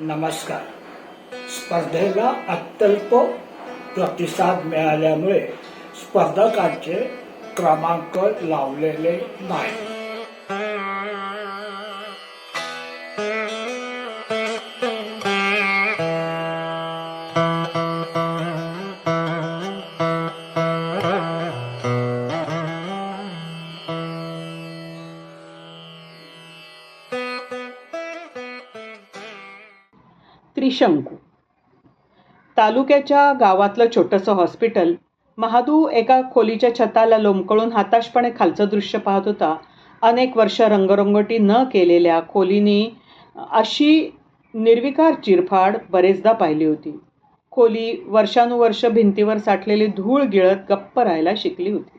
नमस्कार. स्पर्धेला अत्यल्प प्रतिसाद मिळाल्यामुळे स्पर्धकांचे क्रमांक लावलेले नाही त्रिशंकू. तालुक्याच्या गावातलं छोटंसं हॉस्पिटल महादू एका खोलीच्या छताला लोंबकळून हाताशपणे खालचं दृश्य पाहत होता. अनेक वर्ष रंगरंगोटी न केलेल्या खोलीनी अशी निर्विकार चिरफाड बरेचदा पाहिली होती. खोली वर्षानुवर्ष भिंतीवर साठलेली धूळ गिळत गप्प राहायला शिकली होती.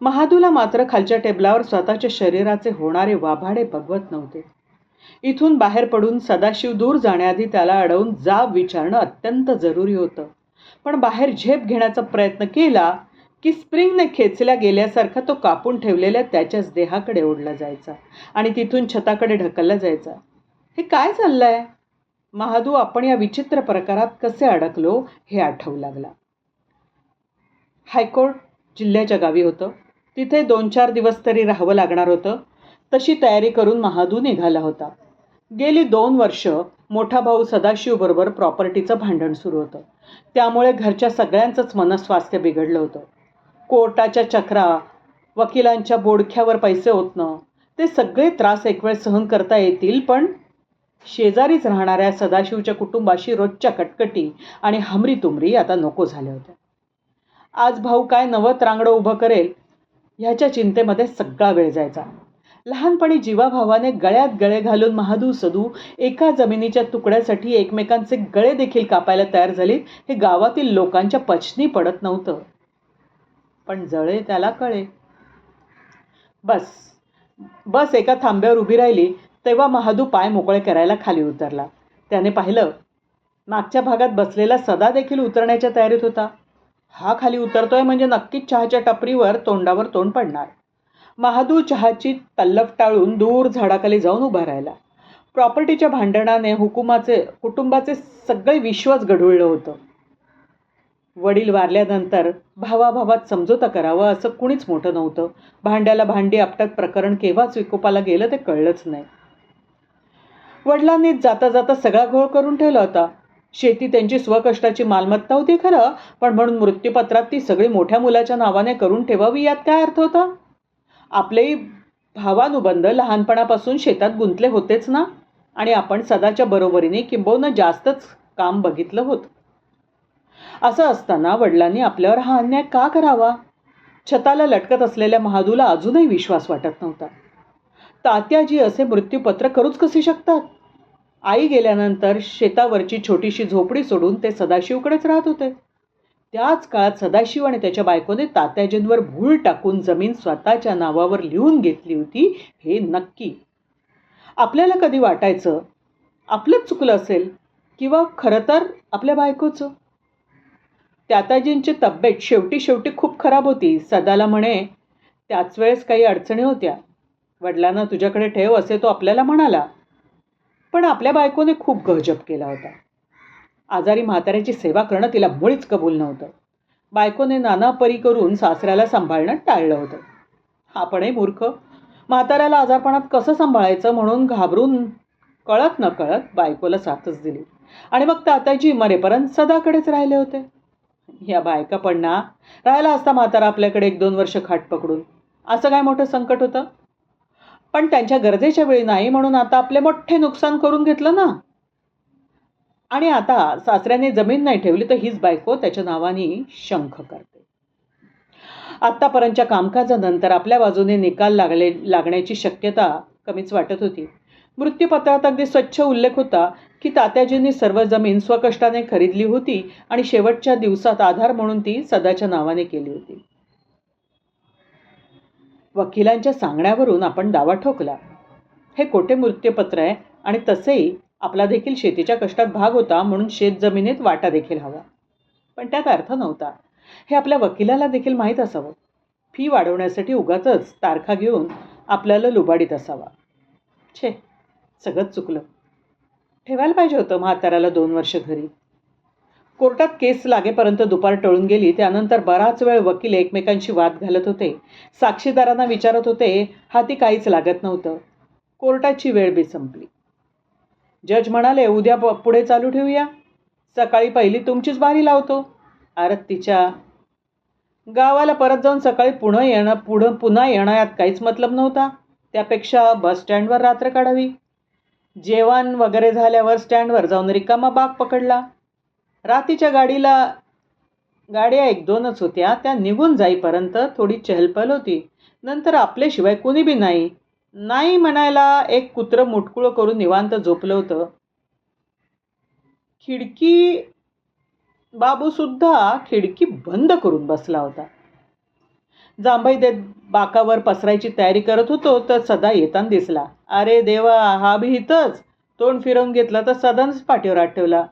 महादूला मात्र खालच्या टेबलावर स्वतःच्या शरीराचे होणारे वाभाडे बघवत नव्हते. इथून बाहेर पडून सदाशिव दूर जाण्याआधी त्याला अडवून जाब विचारणं अत्यंत जरुरी होतं. पण बाहेर झेप घेण्याचा प्रयत्न केला की स्प्रिंगने खेचल्या गेल्यासारखा तो कापून ठेवलेल्या त्याच्याच देहाकडे ओढला जायचा आणि तिथून छताकडे ढकलला जायचा. हे काय चाललंय? महादू आपण या विचित्र प्रकारात कसे अडकलो हे आठवू लागला. हायकोर्ट जिल्ह्याच्या गावी होतं. तिथे दोन चार दिवस तरी राहावं लागणार होतं. तशी तयारी करून महादू निघाला होता. गेली दोन वर्ष मोठा भाऊ सदाशिवबरोबर प्रॉपर्टीचं भांडण सुरू होतं. त्यामुळे घरच्या सगळ्यांचंच मनस्वास्थ्य बिघडलं होतं. कोर्टाच्या चक्रा वकिलांच्या बोडख्यावर पैसे ओतणं ते सगळे त्रास एक वेळ सहन करता येतील पण शेजारीच राहणाऱ्या सदाशिवच्या कुटुंबाशी रोजच्या कटकटी आणि हमरी तुमरी आता नको झाल्या होत्या. आज भाऊ काय नवं त्रांगडं उभं करेल ह्याच्या चिंतेमध्ये सगळा वेळ जायचा. लहानपणी जीवाभावाने गळ्यात गळे घालून महादू सदू एका जमिनीच्या तुकड्यासाठी एकमेकांचे गळे देखील कापायला तयार झालीत. हे गावातील लोकांच्या पचनी पडत नव्हतं. पण जळे त्याला कळे. बस बस एका थांब्यावर उभी राहिली तेव्हा महादू पाय मोकळे करायला खाली उतरला. त्याने पाहिलं मागच्या भागात बसलेला सदा देखील उतरण्याच्या तयारीत होता. हा खाली उतरतोय म्हणजे नक्कीच चहाच्या टपरीवर तोंडावर तोंड पडणार. महादू चहाची तल्लफ टाळून दूर झाडाखाली जाऊन उभा राहिला. प्रॉपर्टीच्या भांडणाने हुकुमाचे कुटुंबाचे सगळे विश्वास गढुळलं होतं. वडील वारल्यानंतर भावाभावात समजोता करावं असं कुणीच मोठं नव्हतं. भांड्याला भांडी आपटत प्रकरण केव्हाच विकोपाला गेलं ते कळलंच नाही. वडिलांनी जाता जाता सगळा घोळ करून ठेवला होता. शेती त्यांची स्वकष्टाची मालमत्ता होती खरं पण म्हणून मृत्यूपत्रात ती सगळी मोठ्या मुलाच्या नावाने करून ठेवावी यात काय अर्थ होता? आपले भावानुबंध लहानपणापासून शेतात गुंतले होतेच ना? आणि आपण सदाच्या बरोबरीने किंबहुना जास्तच काम बघितलं होतं. असं असताना वडिलांनी आपल्यावर हा अन्याय का करावा? छताला लटकत असलेल्या महादूला अजूनही विश्वास वाटत नव्हता. तात्याजी असे मृत्यूपत्र करूच कसे शकतात? आई गेल्यानंतर शेतावरची छोटीशी झोपडी सोडून ते सदाशिवकडेच राहत होते. त्याच काळात सदाशिव आणि त्याच्या बायकोने तात्याजींवर भूल टाकून जमीन स्वतःच्या नावावर लिहून घेतली होती हे नक्की. आपल्याला कधी वाटायचं? आपलंच चुकलं असेल? किंवा खरं तर आपल्या बायकोचं? तात्याजींची तब्येत शेवटी शेवटी खूप खराब होती. सदाला म्हणे त्याच वेळेस काही अडचणी होत्या. वडिलांना तुझ्याकडे ठेव असे तो आपल्याला म्हणाला. पण आपल्या बायकोने खूप गहजप केला होता. आजारी म्हाताऱ्याची सेवा करणं तिला मुळीच कबूल नव्हतं. बायकोने नाना परी करून सासऱ्याला सांभाळणं टाळलं होतं. आपणही मूर्ख. म्हाताऱ्याला आजारपणात कसं सांभाळायचं म्हणून घाबरून कळत न कळत बायकोला साथच दिली. आणि मग तात्याजी मरेपर्यंत सदाकडेच राहिले होते. या बायका पण ना राहिला असता म्हातारा आपल्याकडे एक दोन वर्ष खाट पकडून. असं काय मोठं संकट होतं? पण त्यांच्या गरजेच्या वेळी नाही म्हणून आता आपले मोठे नुकसान करून घेतलं ना? आणि आता सासऱ्याने जमीन नाही ठेवली तर हीच बायको त्याच्या नावाने शंख करते. आत्तापर्यंतच्या कामकाजानंतर आपल्या बाजूने निकाल लागले लागण्याची शक्यता कमीच वाटत होती. मृत्यूपत्रात अगदी स्वच्छ उल्लेख होता की तात्याजींनी सर्व जमीन स्वकष्टाने खरीदली होती आणि शेवटच्या दिवसात आधार म्हणून ती सदाच्या नावाने केली होती. वकिलांच्या सांगण्यावरून आपण दावा ठोकला. हे कोठे मृत्यूपत्र आहे आणि तसेही आपला देखील शेतीच्या कष्टात भाग होता म्हणून शेत जमिनीत वाटा देखील हवा. पण त्यात अर्थ नव्हता. हे आपल्या वकिलाला देखील माहीत असावं. फी वाढवण्यासाठी उगाच तारखा घेऊन आपल्याला लुबाडीत असावा. छे सगळंच चुकलं. ठेवायला पाहिजे होतं म्हाताऱ्याला दोन वर्ष घरी. कोर्टात केस लागेपर्यंत दुपार टळून गेली त्यानंतर बराच वेळ वकील एकमेकांशी वाद घालत होते. साक्षीदारांना विचारत होते हाती काहीच लागत नव्हतं. कोर्टाची वेळ बी संपली. जज म्हणाले उद्या प- पुढे चालू ठेवूया. सकाळी पहिली तुमचीच बारी लावतो. आरतीच्या गावाला परत जाऊन सकाळी पुन्हा येणं पुढं पुन्हा येणं यात काहीच मतलब नव्हता. त्यापेक्षा बस स्टँडवर रात्र काढावी. जेवण वगैरे झाल्यावर स्टँडवर जाऊन रिकामा बाग पकडला. रातीच्या गाडीला गाड्या एक दोनच होत्या. त्या निघून जाईपर्यंत थोडी चहलपहल होती. नंतर आपल्याशिवाय कुणी बी नाही. नाही म्हणायला एक कुत्रं मुटकुळं करून निवांत झोपलं होतं. खिडकी बाबूसुद्धा खिडकी बंद करून बसला होता. जांभई देत बाकावर पसरायची तयारी करत होतो तर सदा येताना दिसला. अरे देवा हा बी इथंच. तोंड फिरवून घेतला तर सदानच पाठीवर आठवला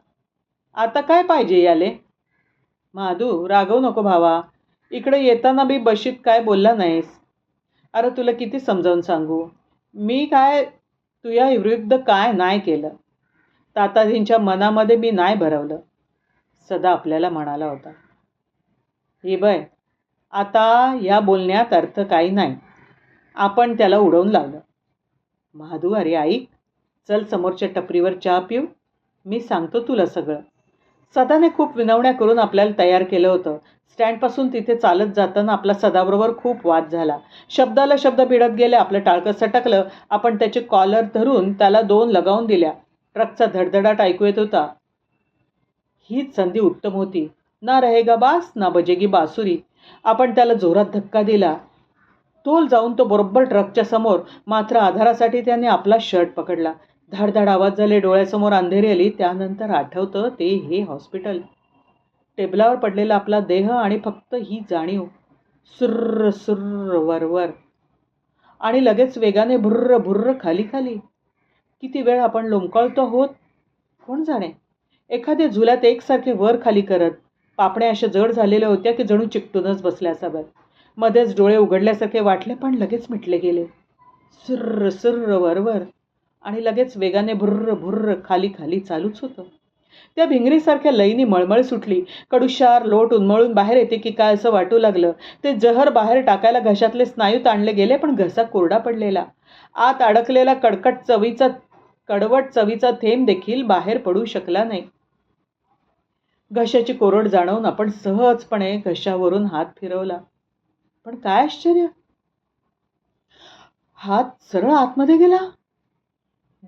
आता काय पाहिजे याले? महादू रागवू नको भावा. इकडे येताना बी बशीत काय बोलला नाहीस? अरे तुला किती समजावून सांगू? मी काय तुया विरुद्ध काय नाही केलं? ताताजींच्या मनामध्ये मी नाही भरवलं. सदा आपल्याला म्हणाला होता. हे बय आता या बोलण्यात अर्थ काही नाही. आपण त्याला उडवून लावलं. महादू अरे ऐक चल समोरच्या टपरीवर चहा पिऊ. मी सांगतो तुला सगळं. सदाने खूप विनवण्या करून आपल्याला तयार केलं होतं. स्टँडपासून तिथे चालत जाताना आपला सदाबरोबर खूप वाद झाला. शब्दाला शब्द भिडत गेले आपलं टाळकं सटकलं. आपण त्याचे कॉलर धरून त्याला दोन लगावून दिल्या. ट्रकचा धडधडाट ऐकू येत होता. हीच संधी उत्तम होती. ना रहेगा बास ना बजेगी बासुरी. आपण त्याला जोरात धक्का दिला. तोल जाऊन तो बरोबर ट्रकच्या समोर मात्र आधारासाठी त्याने आपला शर्ट पकडला. धाडधाड आवाज झाले डोळ्यासमोर अंधेरी आली. त्यानंतर आठवतं ते हे हॉस्पिटल. टेबलावर पडलेला आपला देह आणि फक्त ही जाणीव. सुर्र सुर्र वरवर आणि लगेच वेगाने भुर्र भुर्र खाली खाली. किती वेळ आपण लोंबकळतो होत? कोण जाणे? एखाद्या झुल्यात एकसारखे वर खाली करत. पापण्या अशा जड झालेल्या होत्या की जणू चिकटूनच बसल्या असाव्यात मध्येच डोळे उघडल्यासारखे वाटले पण लगेच मिटले गेले. सुर्र सुर्र वरवर आणि लगेच वेगाने भुर्र भुर्र खाली खाली चालूच होतं. त्या भिंगरीसारख्या लईनी मळमळ सुटली. कडुशार लोट उन्मळून बाहेर येते की काय असं वाटू लागलं. ते जहर बाहेर टाकायला घशातले स्नायू ताणले गेले पण घसा कोरडा पडलेला. आत अडकलेला कडकट चवीचा कडवट चवीचा थेंब देखील बाहेर पडू शकला नाही. घशाची कोरड जाणवून आपण सहजपणे घशावरून हात फिरवला. पण काय आश्चर्य? हात सरळ आतमध्ये गेला?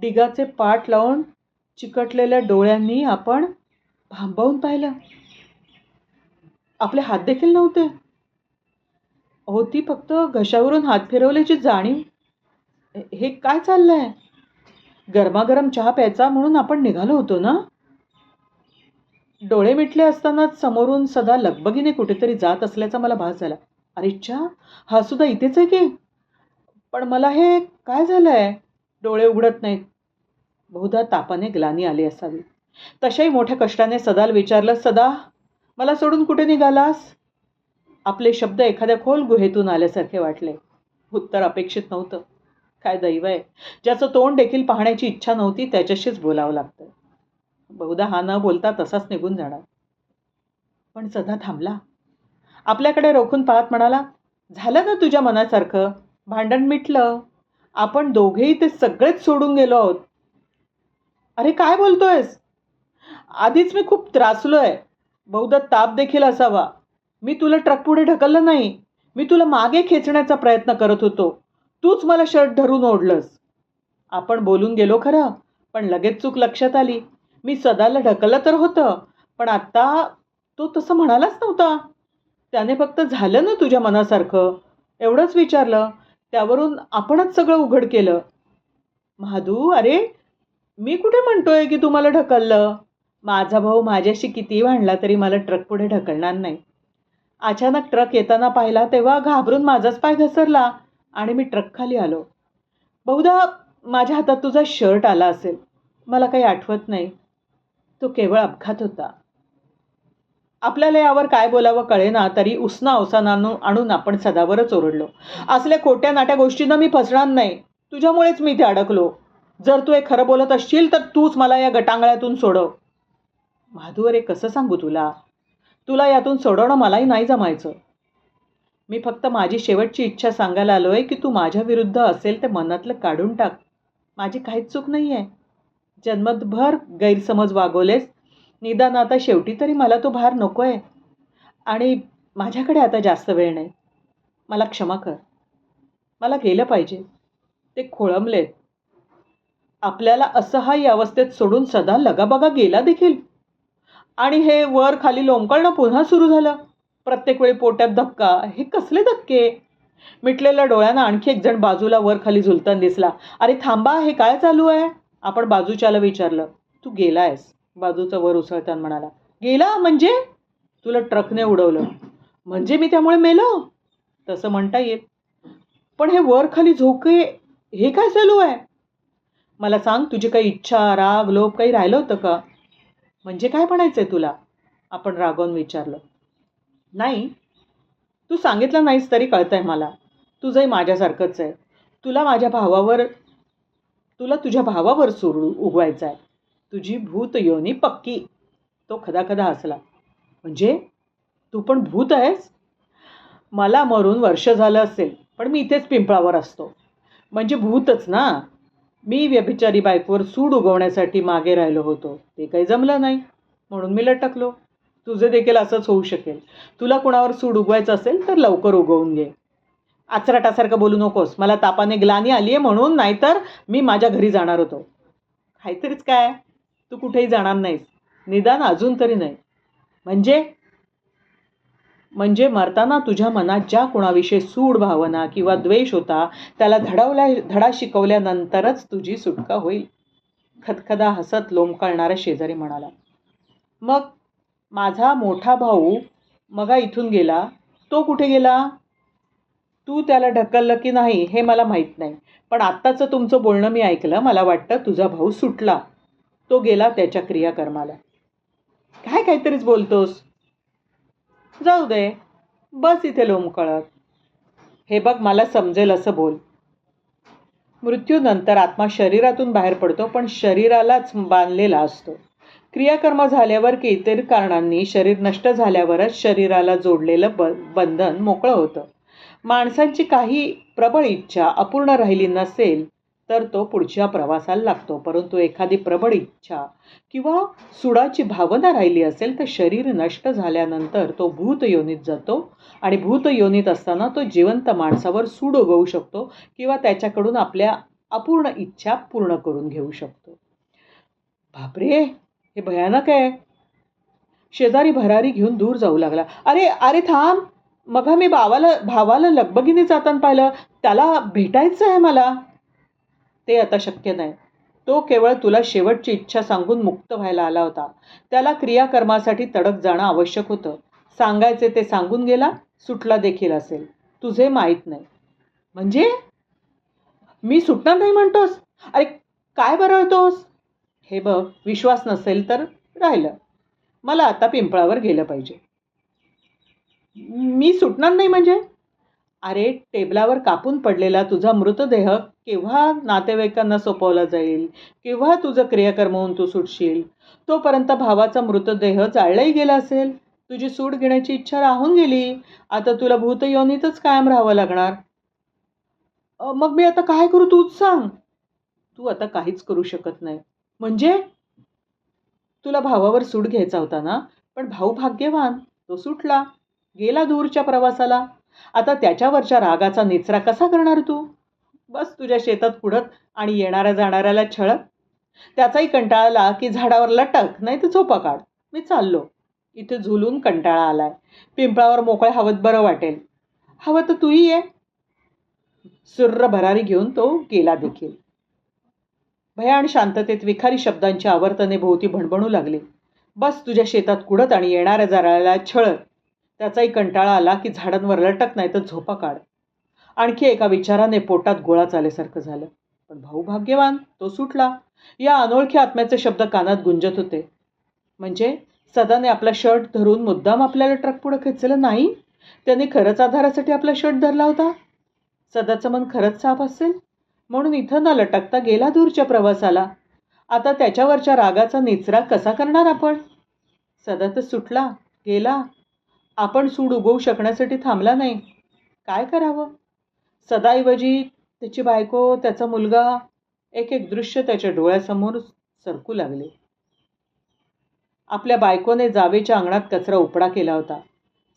डिगाचे पाठ लावून चिकटलेल्या डोळ्यांनी आपण भांबावून पाहिलं. आपले हात देखील नव्हते. होती फक्त घशावरून हात फिरवल्याची जाणीव. हे- काय चाललंय? गरमागरम चहा प्यायचा म्हणून आपण निघालो होतो ना? डोळे मिटले असतानाच समोरून सदा लगबगीने कुठेतरी जात असल्याचा मला भास झाला. अरे इच्छा हा सुद्धा इथेच आहे की? पण मला हे काय झालंय? डोळे उघडत नाहीत. बहुधा तापाने ग्लानी आली असावी. तशाही मोठ्या कष्टाने सदाल विचारलं सदा मला सोडून कुठे निघालास? आपले शब्द एखाद्या खोल गुहेतून आल्यासारखे वाटले. उत्तर अपेक्षित नव्हतं. काय दैव आहे? ज्याचं तोंड देखील पाहण्याची इच्छा नव्हती त्याच्याशीच बोलावं लागतं. बहुधा हा न बोलता तसाच निघून जाणार. पण सदा थांबला. आपल्याकडे रोखून पाहत म्हणाला झालं ना तुझ्या मनासारखं? भांडण मिटलं? आपण दोघेही ते सगळेच सोडून गेलो आहोत. अरे काय बोलतोयस? आधीच मी खूप त्रासलो आहे बहुधा ताप देखील असावा. मी तुला ट्रक पुढे ढकललं नाही. मी तुला मागे खेचण्याचा प्रयत्न करत होतो. तूच मला शर्ट धरून ओढलंस. आपण बोलून गेलो खरं पण लगेच चूक लक्षात आली. मी सदाला ढकललं तर होतं पण आत्ता तो तसं म्हणालाच नव्हता. त्याने फक्त झालं ना तुझ्या मनासारखं? एवढंच विचारलं. त्यावरून आपणच सगळं उघड केलं. महादू अरे मी कुठे म्हणतोय की तू मला ढकललं? माझा भाऊ माझ्याशी कितीही भांडला तरी मला ट्रक पुढे ढकलणार नाही. अचानक ट्रक येताना पाहिला तेव्हा घाबरून माझाच पाय घसरला आणि मी ट्रक खाली आलो. बहुधा माझ्या हातात तुझा शर्ट आला असेल. मला काही आठवत नाही. तो केवळ अपघात होता. आपल्याला यावर काय बोलावं कळेना तरी उसना अवसानानं आणून आणून आपण सदावरच ओरडलो. असल्या खोट्या नाट्या गोष्टींना मी फसणार नाही. तुझ्यामुळेच मी इथे अडकलो. जर तू हे खरं बोलत असशील तर तूच मला या गटांगळ्यातून सोडव. माधू अरे कसं सांगू तुला? तुला यातून सोडवणं मलाही नाही जमायचं. मी फक्त माझी शेवटची इच्छा सांगायला आलो आहे की तू माझ्या विरुद्ध असेल ते मनातलं काढून टाक. माझी काहीच चूक नाही आहे जन्मतभर गैरसमज वागवलेस निदान आता शेवटी तरी मला तो भार नको आहे आणि माझ्याकडे आता जास्त वेळ नाही. मला क्षमा कर. मला गेलं पाहिजे. ते खोळंबलेत. आपल्याला असहाय्य अवस्थेत सोडून सदा लगाबगा गेला देखील. आणि हे वर खाली लोंबकळणं पुन्हा सुरू झालं. प्रत्येक वेळी पोट्यात धक्का. हे कसले धक्के? मिटलेल्या डोळ्यांना आणखी एक जण बाजूला वर खाली झुलताना दिसला. अरे थांबा हे काय चालू आहे? आपण बाजूच्याला विचारलं. तू गेलायस. बाजूचा वर उसळताना म्हणाला गेला म्हणजे? तुला ट्रकने उडवलं. म्हणजे मी त्यामुळे मेलो? तसं म्हणता येईल पण हे वर खाली झोके हे काय चालू आहे? मला सांग तुझी काही इच्छा राग लोभ काही राहिलं होतं का? म्हणजे काय म्हणायचं आहे तुला? आपण रागवून विचारलं. नाही. तू सांगितलं नाहीस तरी कळतं आहे मला. तुझंही माझ्यासारखंच आहे. तुला माझ्या भावावर तुला तुझ्या भावावर सोडू उगवायचं आहे. तुझी भूत योनी पक्की. तो खदाखदा हसला. म्हणजे? तू पण भूत आहेस? मला मरून वर्ष झालं असेल पण मी इथेच पिंपळावर असतो. म्हणजे भूतच ना? मी व्यभिचारी बायकोवर सूड उगवण्यासाठी मागे राहिलो होतो. ते काही जमलं नाही. म्हणून मी लटकलो. तुझे देखील असंच होऊ शकेल. तुला कुणावर सूड उगवायचं असेल तर लवकर उगवून घे. आचराटासारखं बोलू नकोस. मला तापाने ग्लानी आली आहे म्हणून नाहीतर मी माझ्या घरी जाणार होतो. काहीतरीच काय? तू कुठेही जाणार नाहीस. निदान अजून तरी नाही. म्हणजे? म्हणजे मरताना तुझ्या मनात ज्या कुणाविषयी सूड भावना किंवा द्वेष होता त्याला धडवल्या धडा शिकवल्यानंतरच तुझी सुटका होईल. खदखदा हसत लोंबकळणारा शेजारी म्हणाला मग माझा मोठा भाऊ मगा इथून गेला? तो कुठे गेला? तू त्याला ढकललं की नाही हे मला माहीत नाही. पण आत्ताचं तुमचं बोलणं मी ऐकलं. मला वाटतं तुझा भाऊ सुटला. तो गेला त्याच्या क्रियाकर्माला. काय काहीतरीच बोलतोस? जाऊ दे बस इथे लोंबकळत हे बघ मला समजेल असं बोल. मृत्यूनंतर आत्मा शरीरातून बाहेर पडतो पण शरीरालाच बांधलेला असतो. क्रियाकर्म झाल्यावर की इतर कारणांनी शरीर नष्ट झाल्यावरच शरीराला जोडलेलं ब बंधन मोकळं होतं. माणसांची काही प्रबळ इच्छा अपूर्ण राहिली नसेल तर तो पुढच्या प्रवासाला लागतो. परंतु एखादी प्रबळ इच्छा किंवा सुडाची भावना राहिली असेल तर शरीर नष्ट झाल्यानंतर तो भूत योनीत जातो. आणि भूत योनीत असताना तो जिवंत माणसावर सूड उगवू शकतो किंवा त्याच्याकडून आपल्या अपूर्ण इच्छा पूर्ण करून घेऊ शकतो. बापरे! हे भयानक आहे. शेजारी भरारी घेऊन दूर जाऊ लागला. अरे अरे थांब! मग मी भावाला भावाला लगबगीने जाताना पाहिलं. त्याला भेटायचं आहे मला. ते आता शक्य नाही. तो केवळ तुला शेवटची इच्छा सांगून मुक्त व्हायला आला होता. त्याला क्रियाकर्मासाठी तडक जाणं आवश्यक होतं. सांगायचे ते सांगून गेला सुटला देखील असेल. तुझे माहीत नाही. म्हणजे? मी सुटणार नाही म्हणतोस? अरे काय बरळतोस? हे बघ विश्वास नसेल तर राहिलं. मला आता पिंपळावर गेलं पाहिजे. मी सुटणार नाही म्हणजे? अरे टेबलावर कापून पडलेला तुझा मृतदेह केव्हा नातेवाईकांना सोपवला जाईल? केव्हा तुझं क्रियाकर्म होऊन तू सुटशील? तोपर्यंत भावाचा मृतदेह जाळलाही गेला असेल. तुझी सूट घेण्याची इच्छा राहून गेली. आता तुला भूतयोनीतच कायम राहावं लागणार. मग मी आता काय करू तूच सांग. तू आता काहीच करू शकत नाही. म्हणजे? तुला भावावर सूट घ्यायचा होता ना? पण भाऊ भाग्यवान. तो सुटला. गेला दूरच्या प्रवासाला. आता त्याच्यावरच्या रागाचा निचरा कसा करणार तू? बस तुझ्या शेतात कुडत आणि येणाऱ्या जाणाऱ्याला छळत. त्याचाही कंटाळा आला की झाडावर लटक नाही तर झोपा काढ. मी चाललो. इथे झुलून कंटाळा आलाय. पिंपळावर मोकळ्या हवत बरं वाटेल. हवं तर तूही ये. सुर्र भरारी घेऊन तो गेला देखील. भयान शांततेत विखारी शब्दांची आवर्तने भोवती भणभणू लागली. बस तुझ्या शेतात कुडत आणि येणाऱ्या जाणाऱ्याला छळत. त्याचाही कंटाळा आला की झाडांवर लटक नाही तर झोपा काढ. आणखी एका विचाराने पोटात गोळा चालेसारखं झालं. पण भाऊ भाग्यवान तो सुटला. या अनोळखी आत्म्याचे शब्द कानात गुंजत होते. म्हणजे सदाने आपला शर्ट धरून मुद्दाम आपल्याला ट्रक पुढं खेचलं नाही? त्याने खरंच आधारासाठी आपला शर्ट धरला होता? सदाचं मन खरंच साफ असेल? म्हणून इथं न लटकता गेला दूरच्या प्रवासाला. आता त्याच्यावरच्या रागाचा निचरा कसा करणार आपण? सदा तर सुटला गेला. आपण सूड उगवू शकण्यासाठी थांबला नाही. काय करावं? सदाऐवजी त्याची बायको त्याचा मुलगा एक एक दृश्य त्याच्या डोळ्यासमोर सरकू लागले. आपल्या बायकोने जावेच्या अंगणात कचरा उपडा केला होता.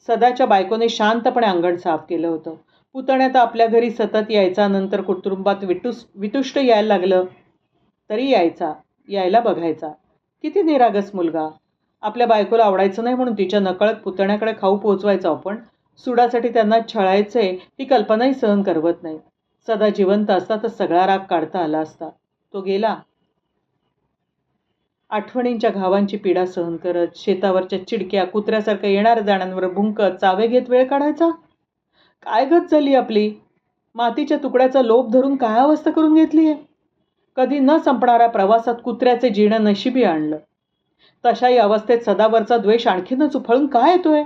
सदाच्या बायकोने शांतपणे अंगण साफ केलं होतं. पुतण्यात आपल्या घरी सतत यायचा नंतर कुटुंबात विटुस वितुष्ट यायला लागलं. तरी यायचा यायला बघायचा. किती निरागस मुलगा. आपल्या बायकोला आवडायचं नाही म्हणून तिच्या नकळत पुतण्याकडे खाऊ पोचवायचो आपण. सुडासाठी त्यांना छळायचे ही कल्पनाही सहन करवत नाही. सदा जिवंत असता तर सगळा राग काढता आला असता. तो गेला. आठवणींच्या घावांची पीडा सहन करत शेतावरच्या चिडक्या कुत्र्यासारख्या येणाऱ्या जाण्यांवर भुंकत चावे घेत वेळ काढायचा? काय गत झाली आपली? मातीच्या तुकड्याचा लोभ धरून काय अवस्था करून घेतली आहे कधी न संपणाऱ्या प्रवासात कुत्र्याचे जीणं नशिबी आणलं. तशाही अवस्थेत सदावरचा द्वेष आणखीनच उफळून का येतोय?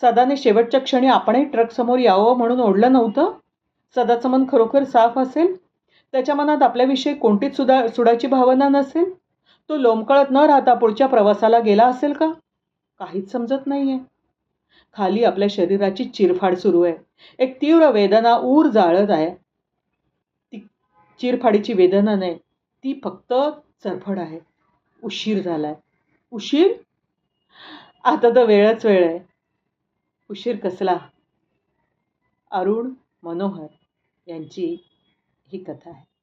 सदाने शेवटच्या क्षणी आपणही ट्रकसमोर यावं म्हणून ओढलं नव्हतं? सदाचं मन खरोखर साफ असेल? त्याच्या मनात आपल्याविषयी कोणतीच सुदा सुडाची भावना नसेल? तो लोंबकळत न राहता पुढच्या प्रवासाला गेला असेल का? काहीच समजत नाहीये. खाली आपल्या शरीराची चिरफाड सुरू आहे. एक तीव्र वेदना ऊर जाळत आहे. ती चिरफाडीची वेदना नाही ती फक्त चरफड आहे. उशीर झालाय. उशीर? आता तर वेळच वेळ आहे. उशीर कसला? अरुण मनोहर यांची ही कथा आहे.